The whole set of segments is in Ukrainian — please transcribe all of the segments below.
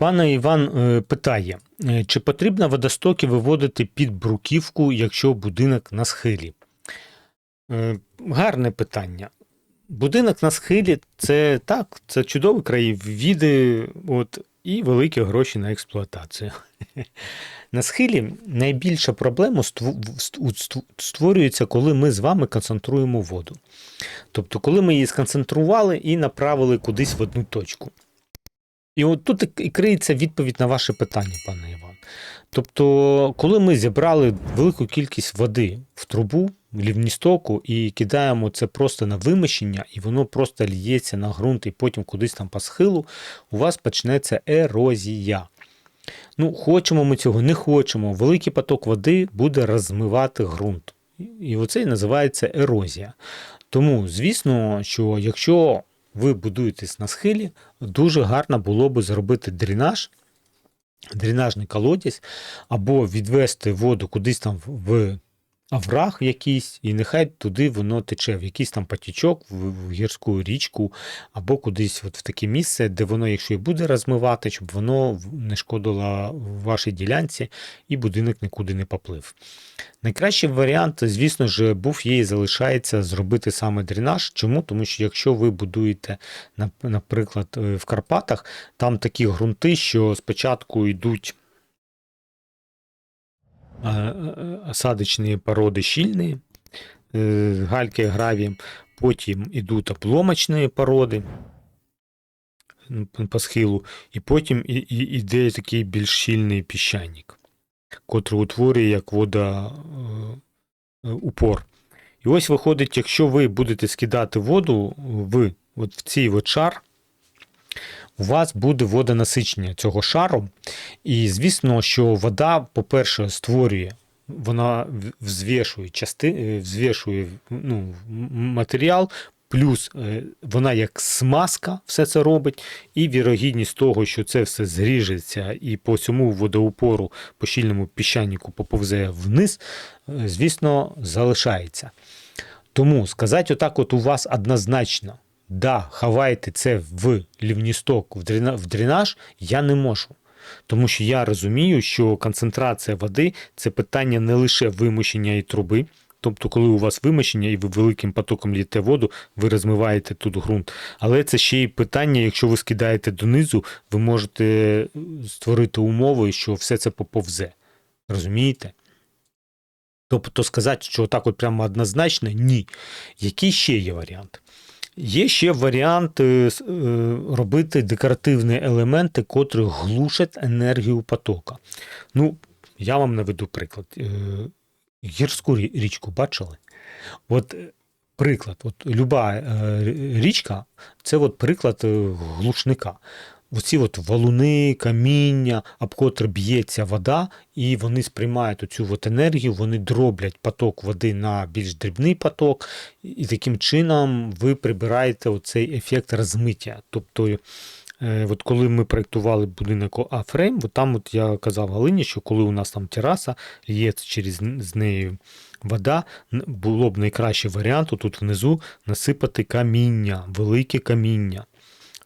Пане Іван е, питає, е, чи потрібно водостоки виводити під бруківку, якщо будинок на схилі? Е, Гарне питання. Будинок на схилі це так, це чудові краєвіди і великі гроші на експлуатацію. На схилі найбільша проблема створюється, коли ми з вами концентруємо воду. Тобто, коли ми її сконцентрували і направили кудись в одну точку. І от тут і- криється відповідь на ваше питання, пане Іван. Тобто, коли ми зібрали велику кількість води в трубу, лівністоку, і кидаємо це просто на вимощення, і воно просто лється на ґрунт і потім кудись там по схилу, у вас почнеться ерозія. Ну, хочемо ми цього, не хочемо. Великий поток води буде розмивати ґрунт. І оце і називається ерозія. Тому, звісно, що якщо ви будуєтесь на схилі, дуже гарно було би зробити дренаж, дренажний колодязь, або відвести воду кудись там в овраг якийсь, і нехай туди воно тече, в якийсь там потічок, в, гірську річку, або кудись от в таке місце, де воно, якщо і буде розмивати, щоб воно не шкодило вашій ділянці і будинок нікуди не поплив. Найкращий варіант, звісно ж, був є і залишається зробити саме дренаж. Чому? Тому що якщо ви будуєте, наприклад, е, в Карпатах, там такі ґрунти, що спочатку йдуть осадочні породи щільні, е, гальки гравієм, потім йдуть обломочні породи по схилу, і потім і- іде такий більш щільний піщаник, котрий утворює як вода е, е, упор. І ось виходить, якщо ви будете скидати воду в от в цей от шар, у вас буде водонасичення цього шару. І звісно, що вода, по-перше, створює, вона взвішує, части, е, взвішує ну, матеріал, плюс е, вона як смазка все це робить, і вірогідність того, що це все зріжеться і по цьому водоупору, по щільному піщанику поповзе вниз, е, звісно, залишається. Тому сказати отак, от у вас однозначно, да, ховайте це в лівністок, в дренаж, я не можу. Тому що я розумію, що концентрація води це питання не лише вимощення і труби. Тобто, коли у вас вимощення і ви великим потоком лієте воду, ви розмиваєте тут ґрунт. Але це ще й питання, якщо ви скидаєте донизу, ви можете е, створити умови, що все це поповзе. Розумієте? Тобто сказати, що так от прямо однозначно, ні. Який ще є варіант? Є ще варіант е, е, робити декоративні елементи, котрі глушать енергію потока. Ну, я вам наведу приклад. Е, Гірську річку бачили? От приклад, от люба річка це от приклад глушника. Оці от валуни, каміння, об котре б'ється вода, і вони сприймають оцю от енергію, вони дроблять поток води на більш дрібний поток, і таким чином ви прибираєте оцей ефект розмиття. Тобто, е, от коли ми проєктували будинок А-фрейм, от там от я казав Галині, що коли у нас там тераса, лється через з нею вода, було б найкращий варіант тут внизу насипати каміння, велике каміння.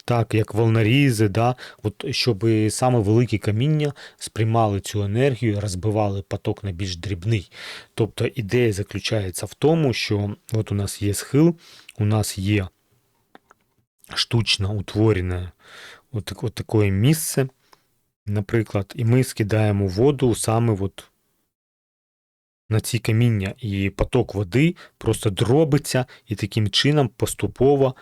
Так, як волнорізи, да, от, щоб саме великі каміння сприймали цю енергію, розбивали поток на більш дрібний. Тобто ідея заключається в тому, що от у нас є схил, у нас є штучно утворене от, от таке місце, наприклад, і ми скидаємо воду саме от на ці каміння, і поток води просто дробиться і таким чином поступово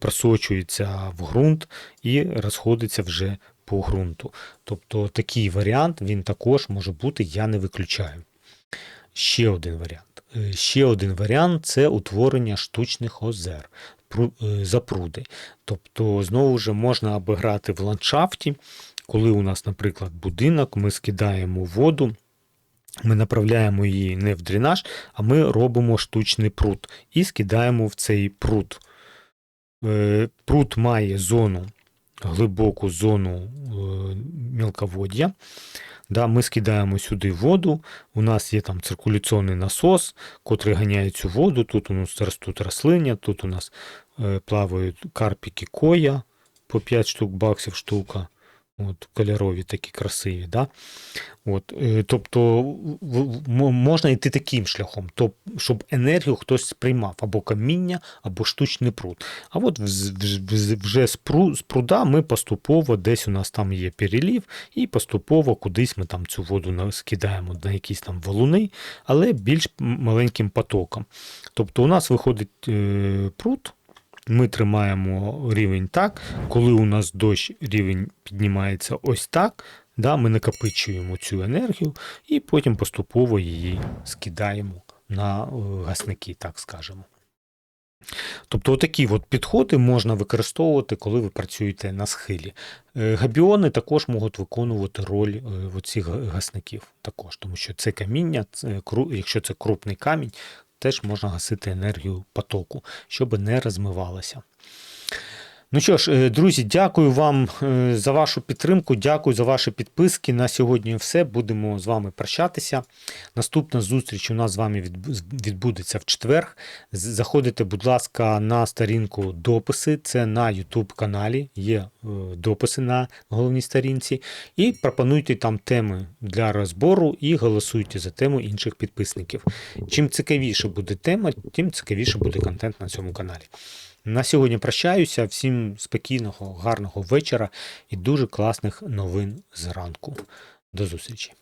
просочується в ґрунт і розходиться вже по ґрунту. Тобто такий варіант він також може бути, я не виключаю. Ще один варіант. Е, Ще один варіант це утворення штучних озер, е, запруди. Тобто, знову ж можна обіграти в ландшафті, коли у нас, наприклад, будинок, ми скидаємо воду. Ми направляємо її не в дренаж, а ми робимо штучний пруд і скидаємо в цей пруд. Е, Пруд має зону, глибоку зону е, мілководдя. Да, ми скидаємо сюди воду. У нас є там циркуляційний насос, котрий ганяє цю воду. Тут у нас ростуть рослиння, тут у нас е, плавають карпіки коя по 5 штук баксів штука. От, кольорові такі красиві. Да? От, е, тобто можна йти таким шляхом, то, щоб енергію хтось сприймав або каміння, або штучний пруд. А от вже з, пруда ми поступово, десь у нас там є перелів, і поступово кудись ми там цю воду скидаємо на якісь там валуни, але більш маленьким потоком. Тобто у нас виходить е, пруд, ми тримаємо рівень так, коли у нас дощ рівень піднімається ось так, да, ми накопичуємо цю енергію і потім поступово її скидаємо на е, гасники, так скажемо. Тобто такі от підходи можна використовувати, коли ви працюєте на схилі. Е, Габіони також можуть виконувати роль е, оцих га- гасників, також, тому що це каміння, це, якщо це крупний камінь, теж можна гасити енергію потоку, щоб не розмивалося. Ну що ж, е, друзі, дякую вам е, за вашу підтримку, дякую за ваші підписки. На сьогодні все. Будемо з вами прощатися. Наступна зустріч у нас з вами відбудеться в четвер. Заходите, будь ласка, на сторінку дописи. Це на YouTube каналі. Є е, дописи на головній сторінці. І пропонуйте там теми для розбору і голосуйте за тему інших підписників. Чим цікавіше буде тема, тим цікавіше буде контент на цьому каналі. На сьогодні прощаюся. Всім спокійного, гарного вечора і дуже класних новин зранку. До зустрічі!